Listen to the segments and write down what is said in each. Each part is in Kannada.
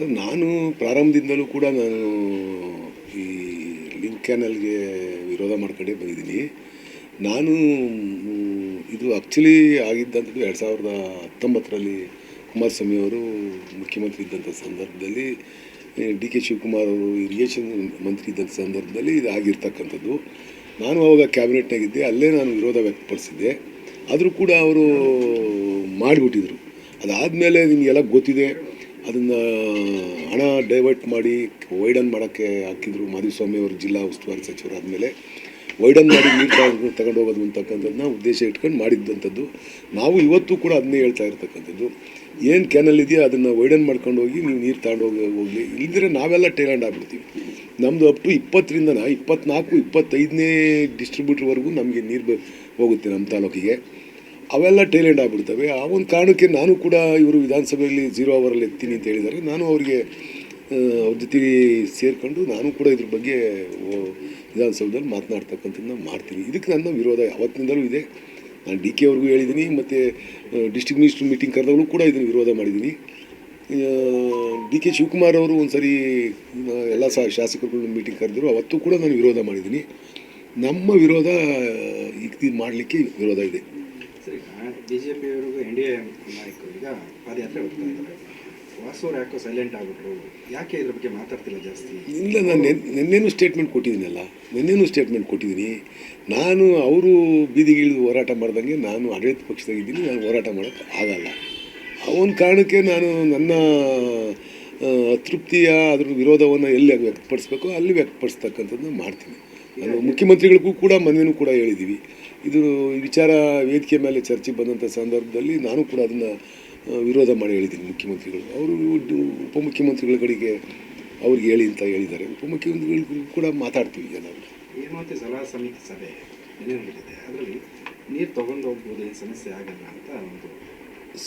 ನಾನು ಪ್ರಾರಂಭದಿಂದಲೂ ಕೂಡ ನಾನು ಈ ಲಿಂಕ್ ಕ್ಯಾನಲ್ಗೆ ವಿರೋಧ ಮಾಡ್ಕೊಂಡೇ ಬಂದಿದ್ದೀನಿ. ನಾನು ಇದು ಆ್ಯಕ್ಚುಲಿ ಆಗಿದ್ದಂಥದ್ದು ಎರಡು ಸಾವಿರದ ಹತ್ತೊಂಬತ್ತರಲ್ಲಿ ಕುಮಾರಸ್ವಾಮಿ ಅವರು ಮುಖ್ಯಮಂತ್ರಿ ಇದ್ದಂಥ ಸಂದರ್ಭದಲ್ಲಿ ಡಿ ಕೆ ಶಿವಕುಮಾರ್ ಅವರು ಇರಿಗೇಷನ್ ಮಂತ್ರಿ ಇದ್ದಂಥ ಸಂದರ್ಭದಲ್ಲಿ ಇದು ಆಗಿರ್ತಕ್ಕಂಥದ್ದು. ನಾನು ಅವಾಗ ಕ್ಯಾಬಿನೆಟ್ನಾಗಿದ್ದೆ, ಅಲ್ಲೇ ನಾನು ವಿರೋಧ ವ್ಯಕ್ತಪಡಿಸಿದ್ದೆ. ಆದರೂ ಕೂಡ ಅವರು ಮಾಡಿಬಿಟ್ಟಿದ್ರು. ಅದಾದಮೇಲೆ ನಿಮಗೆಲ್ಲ ಗೊತ್ತಿದೆ ಅದನ್ನು ಹಣ ಡೈವರ್ಟ್ ಮಾಡಿ ವೈಡನ್ ಮಾಡೋಕ್ಕೆ ಹಾಕಿದ್ರು ಮಾಧುಸ್ವಾಮಿ ಅವರು ಜಿಲ್ಲಾ ಉಸ್ತುವಾರಿ ಸಚಿವರಾದಮೇಲೆ ವೈಡನ್ ಮಾಡಿ ನೀರು ತಗೊಂಡು ತಗೊಂಡು ಹೋಗೋದು ಅಂತಕ್ಕಂಥದ್ದನ್ನ ಉದ್ದೇಶ ಇಟ್ಕೊಂಡು ಮಾಡಿದ್ದಂಥದ್ದು. ನಾವು ಇವತ್ತು ಕೂಡ ಅದನ್ನೇ ಹೇಳ್ತಾ ಇರ್ತಕ್ಕಂಥದ್ದು. ಏನು ಕ್ಯಾನಲ್ ಇದೆಯೋ ಅದನ್ನು ವೈಡನ್ ಮಾಡ್ಕೊಂಡು ಹೋಗಿ ನೀವು ನೀರು ತಗೊಂಡು ಹೋಗಿ ಹೋಗಲಿ. ಇಲ್ದಿರೆ ನಾವೆಲ್ಲ ಟೇಲ್ಯಾಂಡ್ ಆಗ್ಬಿಡ್ತೀವಿ ನಮ್ಮದು ಅಪ್ ಟು ಇಪ್ಪತ್ತರಿಂದನ ಇಪ್ಪತ್ನಾಲ್ಕು, ಇಪ್ಪತ್ತೈದನೇ ಡಿಸ್ಟ್ರಿಬ್ಯೂಟ್ರ್ವರೆಗೂ ನಮಗೆ ನೀರು ಹೋಗುತ್ತೆ ನಮ್ಮ ತಾಲೂಕಿಗೆ. ಅವೆಲ್ಲ ಟೈಲೆಂಡ್ ಆಗಿಬಿಡ್ತವೆ. ಆ ಒಂದು ಕಾರಣಕ್ಕೆ ನಾನು ಕೂಡ ಇವರು ವಿಧಾನಸಭೆಯಲ್ಲಿ ಜೀರೋ ಅವರಲ್ಲಿ ಎತ್ತೀನಿ ಅಂತ ಹೇಳಿದ್ದಾರೆ. ನಾನು ಅವರಿಗೆ ಅವ್ರ ಜೊತೆ ಸೇರಿಕೊಂಡು ನಾನು ಕೂಡ ಇದ್ರ ಬಗ್ಗೆ ವಿಧಾನಸೌಧದಲ್ಲಿ ಮಾತನಾಡ್ತಕ್ಕಂಥದ್ದನ್ನ ಮಾಡ್ತೀನಿ. ಇದಕ್ಕೆ ನನ್ನ ವಿರೋಧ ಯಾವತ್ತಿನಿಂದಲೂ ಇದೆ. ನಾನು ಡಿ ಕೆ ಅವ್ರಿಗೂ ಹೇಳಿದ್ದೀನಿ, ಮತ್ತು ಡಿಸ್ಟ್ರಿಕ್ಟ್ ಮಿನಿಸ್ಟ್ರ್ ಮೀಟಿಂಗ್ ಕರೆದವರು ಕೂಡ ಇದನ್ನು ವಿರೋಧ ಮಾಡಿದ್ದೀನಿ. ಡಿ ಕೆ ಶಿವಕುಮಾರ್ ಅವರು ಒಂದು ಸರಿ ಎಲ್ಲ ಸಹ ಶಾಸಕರುಗಳು ಮೀಟಿಂಗ್ ಕರೆದರು ಅವತ್ತು ಕೂಡ ನಾನು ವಿರೋಧ ಮಾಡಿದ್ದೀನಿ. ನಮ್ಮ ವಿರೋಧ ಈಗ ಮಾಡಲಿಕ್ಕೆ ವಿರೋಧ ಇದೆ. ಬಿ ಜೆ ಪಿಯವರಿಗೂ ಎನ್ ಡಿ ಎ ನಾಯಕರು ಈಗ ಪಾದಯಾತ್ರೆ ಹೋಗ್ತಾ ಇದ್ದಾರೆ. ವಾಸವ್ರು ಯಾಕೋ ಸೈಲೆಂಟ್ ಆಗ್ಬಿಟ್ರು. ಯಾಕೆ ಇದ್ರ ಬಗ್ಗೆ ಮಾತಾಡ್ತಿಲ್ಲ ಜಾಸ್ತಿ? ಇಲ್ಲ, ನಾನು ನಿನ್ನೇನು ನೆನ್ನೆನೂ ಸ್ಟೇಟ್ಮೆಂಟ್ ಕೊಟ್ಟಿದ್ದೀನಲ್ಲ. ನಿನ್ನೇನು ಸ್ಟೇಟ್ಮೆಂಟ್ ಕೊಟ್ಟಿದ್ದೀನಿ. ನಾನು ಅವರು ಬೀದಿಗಿಳಿದು ಹೋರಾಟ ಮಾಡ್ದಂಗೆ ನಾನು ಆಡಳಿತ ಪಕ್ಷದಾಗಿದ್ದೀನಿ ನಾನು ಹೋರಾಟ ಮಾಡೋಕ್ಕೆ ಆಗಲ್ಲ. ಆ ಒಂದು ಕಾರಣಕ್ಕೆ ನಾನು ನನ್ನ ಅತೃಪ್ತಿಯ ಅದ್ರ ವಿರೋಧವನ್ನು ಎಲ್ಲಿ ವ್ಯಕ್ತಪಡಿಸ್ಬೇಕೋ ಅಲ್ಲಿ ವ್ಯಕ್ತಪಡಿಸ್ತಕ್ಕಂಥದ್ದು ಮಾಡ್ತೀನಿ. ನಾನು ಮುಖ್ಯಮಂತ್ರಿಗಳಿಗೂ ಕೂಡ ಮನೆಯೂ ಕೂಡ ಹೇಳಿದ್ದೀವಿ. ಇದು ವಿಚಾರ ವೇದಿಕೆ ಮೇಲೆ ಚರ್ಚೆಗೆ ಬಂದಂಥ ಸಂದರ್ಭದಲ್ಲಿ ನಾನು ಕೂಡ ಅದನ್ನು ವಿರೋಧ ಮಾಡಿ ಹೇಳಿದ್ದೀನಿ ಮುಖ್ಯಮಂತ್ರಿಗಳು. ಅವರು ಉಪಮುಖ್ಯಮಂತ್ರಿಗಳ ಕಡೆಗೆ ಅವ್ರಿಗೆ ಹೇಳಿ ಅಂತ ಹೇಳಿದ್ದಾರೆ. ಉಪಮುಖ್ಯಮಂತ್ರಿಗಳಿಗೂ ಕೂಡ ಮಾತಾಡ್ತೀವಿ ಈಗ ನಾವು ಹೇಮಾವತಿ ಸಲಹಾ ಸಮಿತಿ ಸಭೆ ಏನೇನು ಅದರಲ್ಲಿ ನೀರು ತಗೊಂಡು ಹೋಗ್ಬೋದು ಏನು ಸಮಸ್ಯೆ ಆಗಲ್ಲ ಅಂತ ಒಂದು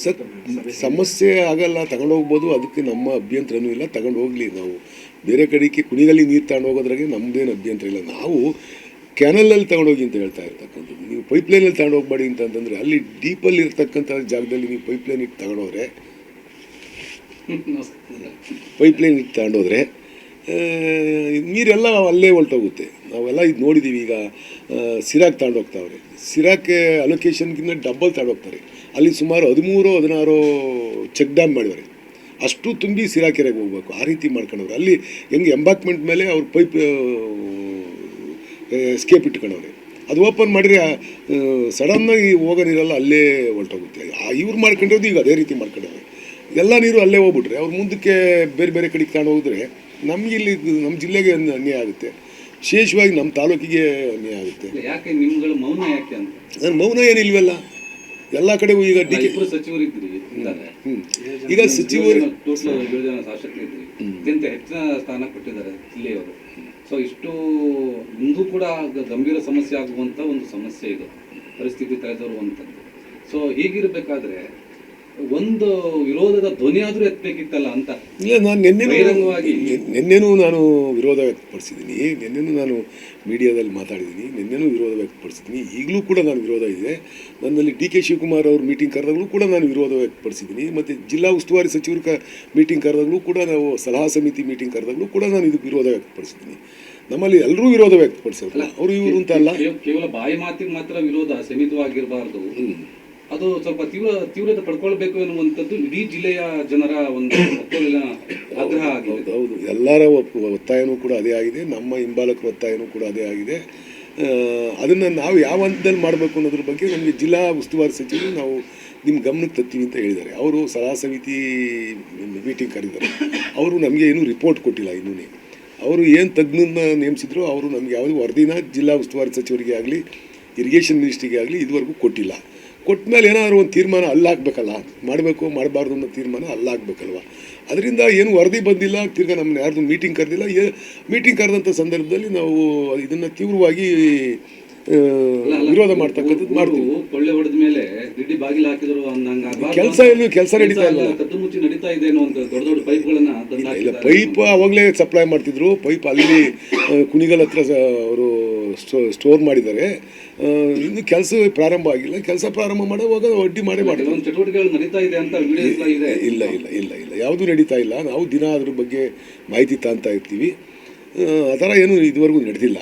ಸತ್ ಸಮಸ್ಯೆ ಆಗಲ್ಲ ತಗೊಂಡು ಹೋಗ್ಬೋದು ಅದಕ್ಕೆ ನಮ್ಮ ಅಭ್ಯಂತರನೂ ಇಲ್ಲ ತಗೊಂಡು ಹೋಗಲಿ ನಾವು. ಬೇರೆ ಕಡೆಗೆ ಕುಣಿಗಲ್ಲಿ ನೀರು ತಗೊಂಡು ಹೋಗೋದ್ರಾಗೆ ನಮ್ಮದೇನು ಅಭ್ಯಂತರ ಇಲ್ಲ. ನಾವು ಕ್ಯಾನಲಲ್ಲಿ ತಗೊಂಡೋಗಿ ಅಂತ ಹೇಳ್ತಾ ಇರ್ತಕ್ಕಂಥದ್ದು. ನೀವು ಪೈಪ್ಲೈನಲ್ಲಿ ತಗೊಂಡು ಹೋಗ್ಬೇಡಿ ಅಂತಂತಂದರೆ ಅಲ್ಲಿ ಡೀಪಲ್ಲಿ ಇರ್ತಕ್ಕಂಥ ಜಾಗದಲ್ಲಿ ನೀವು ಪೈಪ್ಲೈನ್ ಇಟ್ಟು ತಗೊಂಡೋದ್ರೆ, ಪೈಪ್ಲೈನ್ ಇಟ್ಟು ತಗೊಂಡೋದ್ರೆ ನೀರೆಲ್ಲ ಅಲ್ಲೇ ಹೊಲ್ಟೋಗುತ್ತೆ. ನಾವೆಲ್ಲ ಇದು ನೋಡಿದ್ದೀವಿ ಈಗ ಸಿರಾಕ್ ತಗೊಂಡೋಗ್ತಾವ್ರೆ. ಸಿರಾಕ್ಕೆ ಅಲೊಕೇಶನ್ಗಿಂತ ಡಬ್ಬಲ್ ತಗೊಂಡೋಗ್ತಾರೆ. ಅಲ್ಲಿ ಸುಮಾರು ಹದಿಮೂರು, ಹದಿನಾರು ಚೆಕ್ ಡ್ಯಾಮ್ ಮಾಡಿದ್ದಾರೆ. ಅಷ್ಟು ತುಂಬಿ ಸಿರಾಕೆರೆಗೆ ಹೋಗ್ಬೇಕು. ಆ ರೀತಿ ಮಾಡ್ಕೊಂಡವ್ರೆ. ಅಲ್ಲಿ ಹೆಂಗೆ ಎಂಬಾಕ್ಮೆಂಟ್ ಮೇಲೆ ಅವ್ರು ಪೈಪ್ ಸ್ಕೇಪ್ ಇಟ್ಕೊಂಡವ್ರೆ. ಅದು ಓಪನ್ ಮಾಡಿದ್ರೆ ಸಡನ್ನಾಗಿ ಹೋಗೋ ನೀರೆಲ್ಲ ಅಲ್ಲೇ ಹೊರಟೋಗುತ್ತೆ ಇವ್ರು ಮಾಡ್ಕೊಂಡಿರೋದು ಈಗ ಅದೇ ರೀತಿ ಮಾಡ್ಕೊಂಡವ್ರೆ ಎಲ್ಲ ನೀರು ಅಲ್ಲೇ ಹೋಗ್ಬಿಟ್ರೆ ಅವ್ರು ಮುಂದಕ್ಕೆ ಬೇರೆ ಬೇರೆ ಕಡೆಗೆ ತಗೊಂಡು ಹೋದ್ರೆ ನಮ್ಗೆ ಇಲ್ಲಿ ನಮ್ಮ ಜಿಲ್ಲೆಗೆ ಅನ್ಯ- ಅನ್ಯಾಯ ಆಗುತ್ತೆ. ವಿಶೇಷವಾಗಿ ನಮ್ಮ ತಾಲೂಕಿಗೆ ಅನ್ಯಾಯ ಆಗುತ್ತೆ. ಯಾಕೆ ನಿಮ್ಗಳು ಮೌನ ಯಾಕೆ ಅಂತ? ನನ್ನ ಮೌನ ಏನಿಲ್ವಲ್ಲ. ಎಲ್ಲ ಕಡೆಗೂ ಈಗ ಡಿ ಕೆ. ಈಗ ಸಚಿವರು ಹೆಚ್ಚಿನ ಸ್ಥಾನ ಕೊಟ್ಟಿದ್ದಾರೆ ಜಿಲ್ಲೆಯವರು? ಸೊ ಇಷ್ಟು ಇಂದು ಕೂಡ ಗಂಭೀರ ಸಮಸ್ಯೆ ಆಗುವಂಥ ಒಂದು ಸಮಸ್ಯೆ ಇದು. ಪರಿಸ್ಥಿತಿ ತಲೆದೋರುವಂಥದ್ದು ಸೊ ಹೀಗಿರ್ಬೇಕಾದ್ರೆ ಒಂದು ವಿರೋಧದ ಧ್ವನಿ ಆದ್ರೂ ಎತ್ತಬೇಕಿತ್ತಲ್ಲ ಅಂತ. ಇಲ್ಲ ನಾನು ನಿನ್ನೆನೂ ಬಹಿರಂಗವಾಗಿ. ನಿನ್- ನಿನ್ನೆನೂ ನಾನು ವಿರೋಧ ವ್ಯಕ್ತಪಡಿಸಿದ್ದೀನಿ. ನಿನ್ನೆನೂ ನಾನು ಮೀಡಿಯಾದಲ್ಲಿ ಮಾತಾಡಿದ್ದೀನಿ. ನಿನ್ನೆನೂ ವಿರೋಧ ವ್ಯಕ್ತಪಡಿಸಿದ್ದೀನಿ. ಈಗಲೂ ಕೂಡ ನಾನು ವಿರೋಧ ಇದೆ. ನನ್ನಲ್ಲಿ ಡಿ ಕೆ ಶಿವಕುಮಾರ್ ಅವ್ರ ಮೀಟಿಂಗ್ ಕರೆದಾಗಲೂ ಕೂಡ ನಾನು ವಿರೋಧ ವ್ಯಕ್ತಪಡಿಸಿದ್ದೀನಿ. ಮತ್ತು ಜಿಲ್ಲಾ ಉಸ್ತುವಾರಿ ಸಚಿವರ ಕ ಮೀಟಿಂಗ್ ಕರೆದಾಗಲೂ ಕೂಡ ನಾವು ಸಲಹಾ ಸಮಿತಿ ಮೀಟಿಂಗ್ ಕರೆದಾಗಲೂ ಕೂಡ ನಾನು ಇದಕ್ಕೆ ವಿರೋಧ ವ್ಯಕ್ತಪಡಿಸಿದ್ದೀನಿ. ನಮ್ಮಲ್ಲಿ ಎಲ್ಲರೂ ವಿರೋಧ ವ್ಯಕ್ತಪಡಿಸಿರಲ್ಲ ಅವರು ಇವರು ಅಂತ ಅಲ್ಲ. ಕೇವಲ ಬಾಯಿ ಮಾತಿಗೆ ಮಾತ್ರ ವಿರೋಧ ಸೀಮಿತವಾಗಿರಬಾರ್ದು. ಅದು ಸ್ವಲ್ಪ ತೀವ್ರ ತೀವ್ರತೆ ಪಡ್ಕೊಳ್ಬೇಕು ಎನ್ನುವಂಥದ್ದು ಇಡೀ ಜಿಲ್ಲೆಯ ಜನರ ಒಂದು ಒಕ್ಕೊಲಿನ ಆಗ್ರಹ ಆಗಿದೆ. ಹೌದು ಎಲ್ಲರ ಒತ್ತಾಯನೂ ಕೂಡ ಅದೇ ಆಗಿದೆ. ನಮ್ಮ ಹಿಂಬಾಲಕರ ಒತ್ತಾಯನೂ ಕೂಡ ಅದೇ ಆಗಿದೆ. ಅದನ್ನು ನಾವು ಯಾವ ಹಂತದಲ್ಲಿ ಮಾಡಬೇಕು ಅನ್ನೋದ್ರ ಬಗ್ಗೆ ನಮಗೆ ಜಿಲ್ಲಾ ಉಸ್ತುವಾರಿ ಸಚಿವರು ನಾವು ನಿಮ್ಮ ಗಮನಕ್ಕೆ ತತ್ತೀವಿ ಅಂತ ಹೇಳಿದ್ದಾರೆ. ಅವರು ಸಲಹಾ ಸಮಿತಿ ಮೀಟಿಂಗ್ ಕರೆದಿದ್ದಾರೆ. ಅವರು ನಮಗೆ ಏನೂ ರಿಪೋರ್ಟ್ ಕೊಟ್ಟಿಲ್ಲ ಇನ್ನೂ ಅವರು ಏನು ತಜ್ಞನ ನೇಮಿಸಿದ್ರು ಅವರು ನಮಗೆ ಯಾವುದೇ ವರದಿನ ಜಿಲ್ಲಾ ಉಸ್ತುವಾರಿ ಸಚಿವರಿಗೆ ಆಗಲಿ ಇರಿಗೇಷನ್ ಮಿನಿಸ್ಟ್ರಿಗೆ ಆಗಲಿ ಇದುವರೆಗೂ ಕೊಟ್ಟಿಲ್ಲ. ಕೊಟ್ಟ ಮೇಲೆ ಏನಾದರೂ ಒಂದು ತೀರ್ಮಾನ ಅಲ್ಲಾಗಬೇಕಲ್ಲ? ಮಾಡಬೇಕು ಮಾಡಬಾರ್ದು ಅನ್ನೋ ತೀರ್ಮಾನ ಅಲ್ಲಾಗಬೇಕಲ್ವ? ಅದರಿಂದ ಏನು ವರದಿ ಬಂದಿಲ್ಲ ತಿರ್ಗಾ ನಮ್ಮನ್ನ ಯಾರ್ದು ಮೀಟಿಂಗ್ ಕರೆದಿಲ್ಲ. ಏ ಮೀಟಿಂಗ್ ಕರೆದಂಥ ಸಂದರ್ಭದಲ್ಲಿ ನಾವು ಇದನ್ನು ತೀವ್ರವಾಗಿ ವಿರೋಧ ಮಾಡ್ತಕ್ಕಂಥದ್ದು ಮಾಡ್ತೀವಿ. ಒಳ್ಳೆ ಕೊಳ್ಳೆ ಹೊಡೆದ ಮೇಲೆ ಬಾಗಿಲು ಹಾಕಿದ್ರು ಕೆಲಸ ಕೆಲ್ಸ ಕೆಲಸ ನಡೀತಾ ಇಲ್ಲ. ನಡೀತಾ ಇದೆ ದೊಡ್ಡ ದೊಡ್ಡ ಪೈಪ್ಗಳನ್ನ ಇಲ್ಲ ಪೈಪ್ ಅವಾಗಲೇ ಸಪ್ಲೈ ಮಾಡ್ತಿದ್ರು. ಪೈಪ್ ಅಲ್ಲಿ ಕುಣಿಗಲ್ ಹತ್ರ ಅವರು ಸ್ಟೋ ಸ್ಟೋರ್ ಮಾಡಿದ್ದಾರೆ. ಇನ್ನು ಕೆಲಸ ಪ್ರಾರಂಭ ಆಗಿಲ್ಲ. ಕೆಲಸ ಪ್ರಾರಂಭ ಮಾಡುವಾಗ ಅಡ್ಡಿ ಮಾಡೇ ಮಾಡಿದ್ರು ಇಲ್ಲ ಇಲ್ಲ ಇಲ್ಲ ಇಲ್ಲ ಯಾವುದೂ ನಡೀತಾ ಇಲ್ಲ. ನಾವು ದಿನ ಅದ್ರ ಬಗ್ಗೆ ಮಾಹಿತಿ ತಾಂತಾ ಇರ್ತೀವಿ. ಆ ಥರ ಏನೂ ಇದುವರೆಗೂ ನಡೆದಿಲ್ಲ.